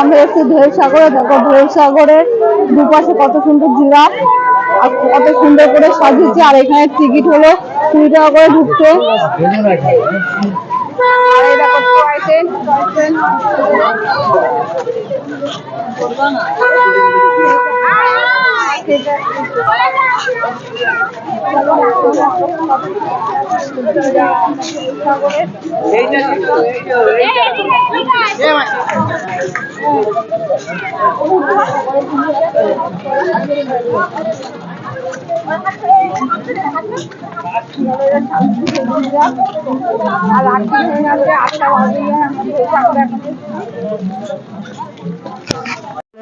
আমরা এসেছি ঢেউ সাগরে দেখো ঢেউ সাগরের দুপাশে কত সুন্দর জিরাফ, আর কত সুন্দর করে সাজিয়েছে, আর এখানে টিকিট হলো কুড়ি টাকা করে ঢুকতে আর আর রাত্রি হয়ে যাচ্ছে আটটা বাজে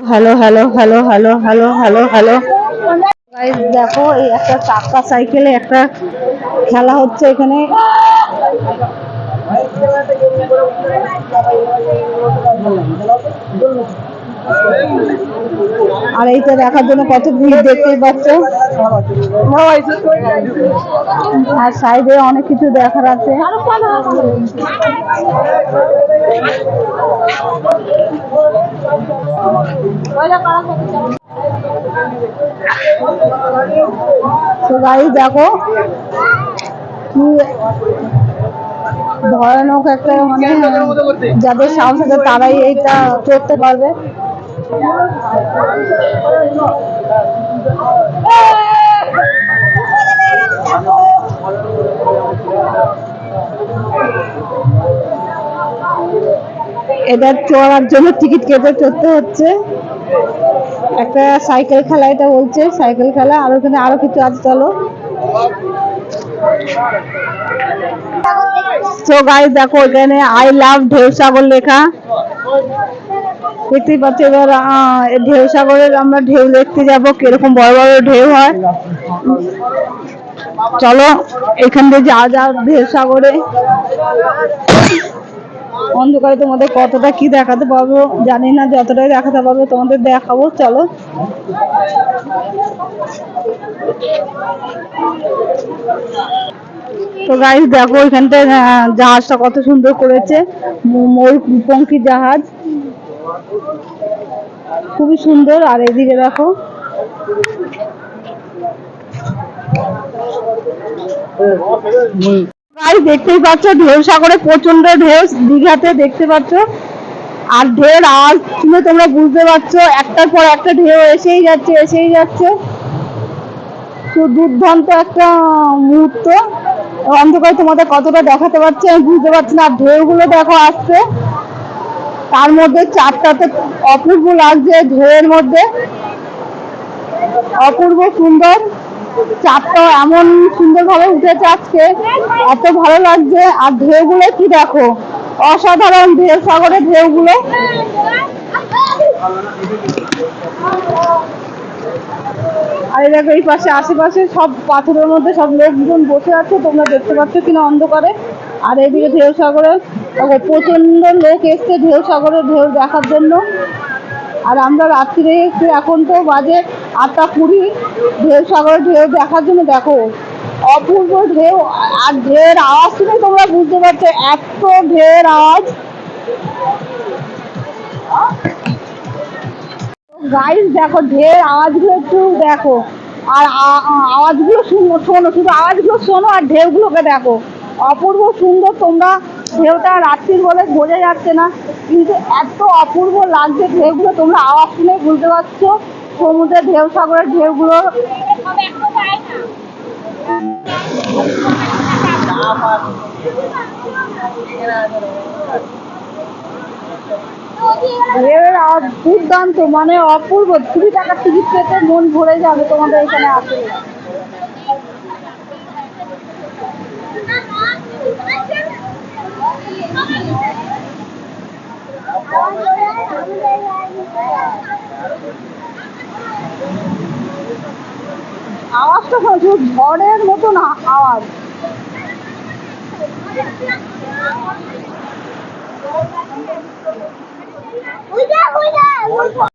hello hello hello hello hello hello hello দেখো, এই একটা চাক্কা সাইকেলে একটা খেলা হচ্ছে এখানে। আর এইটা দেখার জন্য কত ভিড় দেখতেই পাচ্ছ। আর সাইডে অনেক কিছু দেখার আছে। তো গাড়ি দেখো কি ভয়ানক একটা মানে যাদের সাহস আছে তারাই এইটা করতে পারবে। এটা চড়ার জন্য টিকিট কেটে চড়তে হচ্ছে। একটা সাইকেল খেলা এটা বলছে, সাইকেল খেলা, আর ওখানে আরও কিছু আছে, চলো। তো গাইস দেখো এখানে আই লাভ ঢেউ সাগর লেখা। দেখতেই পাচ্ছ এবার ঢেউ সাগরের আমরা ঢেউ দেখতে যাব, কীরকম বড় বড় ঢেউ হয়। চলো, এখান থেকে যা যা ঢেউ সাগরে। অন্ধকারে তোমাদের কতটা কি দেখাতে পারব জানি না, যতটাই দেখাতে পারব তোমাদের দেখাবো, চলো। তো গাইস দেখো এখানটা জাহাজটা কত সুন্দর করেছে ময়ূরপঙ্খী জাহাজ। খুবই সুন্দর, আর এদিকে দেখো। গাইস দেখতেই পাচ্ছ, ঢেউ সাগরে প্রচণ্ড ঢেউ, দীঘাতে দেখতে পাচ্ছ। আর আওয়াজ শুনে তোমরা বুঝতে পারছ, একটার পর একটা ঢেউ এসেই যাচ্ছে এসেই যাচ্ছে। দুর্দান্ত একটা মুহূর্ত। অন্ধকারে তোমাদের কতটা দেখাতে পারছি, আমি বুঝতে পারছি না। আর ঢেউগুলো দেখো আসছে। তার মধ্যে চারটাতে অপূর্ব লাগছে ঢেউয়ের মধ্যে। অপূর্ব সুন্দর। চারটা এমন সুন্দর ভাবে উঠেছে আজকে। এত ভালো লাগছে। আর ঢেউগুলো কি দেখো? অসাধারণ ঢেউ, সাগরের ঢেউগুলো। আর দেখো, এই পাশে, আশেপাশে সব পাথরের মধ্যে সব লোকজন বসে আছে। তোমরা দেখতে পাচ্ছ কিনা অন্ধকারে। আর এইদিকে ঢেউ সাগরে প্রচণ্ড লোক এসছে ঢেউ সাগরে, ঢেউ দেখার জন্য। আর আমরা একটু এখন তো বাজে আটটা কুড়ি, ঢেউ সাগরে ঢেউ দেখার জন্য দেখো, অপূর্ব ঢেউ, আর ঢেউয়ের আওয়াজ শুনে তোমরা বুঝতে পারছ, এত ঢেউয়ের আওয়াজ। গাইস দেখো ঢের আওয়াজগুলো একটু দেখো, আর আওয়াজগুলো শুনো, শোনো, শুধু আওয়াজগুলো শোনো আর ঢেউগুলোকে দেখো। অপূর্ব সুন্দর, তোমরা ঢেউটা রাত্রির বলে বোঝা যাচ্ছে না। কিন্তু এত অপূর্ব লাগছে ঢেউগুলো, তোমরা আওয়াজ শুনে বুঝতে পারছ, সমুদ্রের ঢেউ, সাগরের ঢেউগুলো। দুর্দান্ত মানে অপূর্ব। কুড়ি টাকার টিকিট পেতে মন ভরে যাবে তোমাদের এখানে আসলে আওয়াজটা শোনো শুধু ঝড়ের মতো না আওয়াজ।